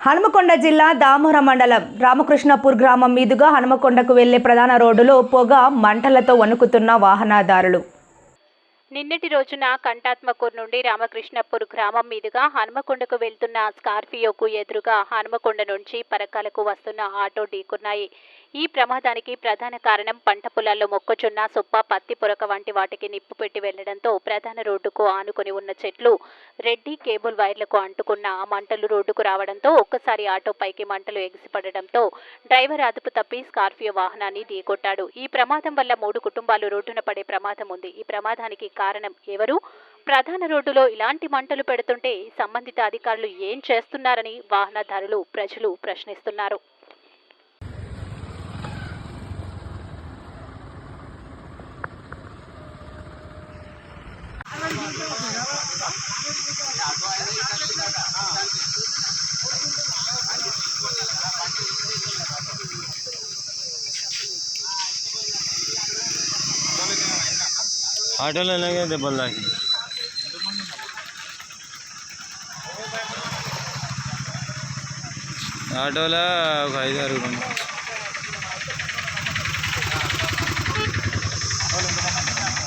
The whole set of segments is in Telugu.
హనుమకొండ జిల్లా దామోర మండలం రామకృష్ణపూర్ గ్రామం మీదుగా హనుమకొండకు వెళ్ళే ప్రధాన రోడ్డులో పొగ మంటలతో వణుకుతున్న వాహనదారులు. నిన్నటి రోజున కంటాత్మకూర్ నుండి రామకృష్ణపూర్ గ్రామం మీదుగా హనుమకొండకు వెళ్తున్న స్కార్పియోకు ఎదురుగా హనుమకొండ నుంచి పరకాలకు వస్తున్న ఆటో ఢీకున్నాయి. ఈ ప్రమాదానికి ప్రధాన కారణం పంట పొలాల్లో మొక్కజొన్న సొప్ప పత్తి పొరక వంటి వాటికి నిప్పు పెట్టి వెళ్ళడంతో ప్రధాన రోడ్డుకు ఆనుకుని ఉన్న చెట్లు రెడ్డి కేబుల్ వైర్లకు అంటుకున్న ఆ మంటలు రోడ్డుకు రావడంతో ఒక్కసారి ఆటో పైకి మంటలు ఎగిసిపడడంతో డ్రైవర్ అదుపు తప్పి స్కార్పియో వాహనాన్ని ఢీకొట్టాడు. ఈ ప్రమాదం వల్ల మూడు కుటుంబాలు రోడ్డున పడే ప్రమాదం ఉంది. ఈ ప్రమాదానికి కారణం ఎవరు? ప్రధాన రోడ్డులో ఇలాంటి మంటలు పెడుతుంటే సంబంధిత అధికారులు ఏం చేస్తున్నారని వాహనదారులు ప్రజలు ప్రశ్నిస్తున్నారు. ఆటోలో అలాగే దెబ్బలు తాకి ఆటోలో ఒక ఐదు ఆరు మంది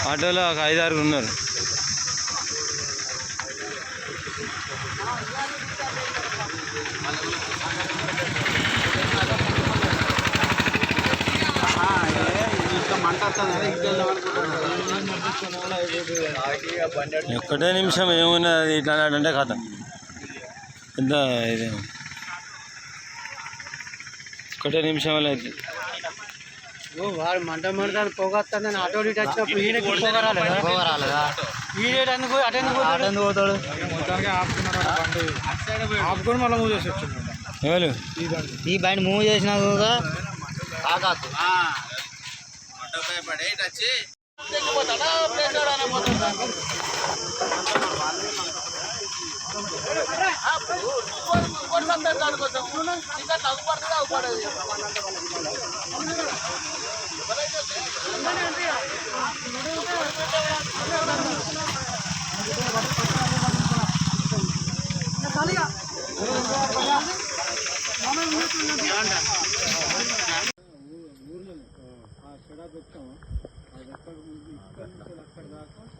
ఆటోలో ఒక ఐదు ఆరుగురు ఉన్నారు ఒక్కటే నిమిషం ఏమున్నది ఇట్లా అంటే కథ. పెద్ద ఇది. ఒక్కటే నిమిషం అయితే. వాడు మంట మంటాను పొగొస్తాను ఆటో ఇటు వచ్చినప్పుడు ఈయనకి ఎందుకు పోతాడు? పోతాడు? ఆపుకొని మళ్ళీ మూవ్ చేసి వచ్చాడు ఈ బయట మూవ్ చేసిన ఆధార్ కార్డు కోసం. టికెట్ అవ్వబడుతుంది అవ్వబడదు ఊర్లో ఆ షడా పెట్టాము అది ఎక్కడికి అక్కడి దాకా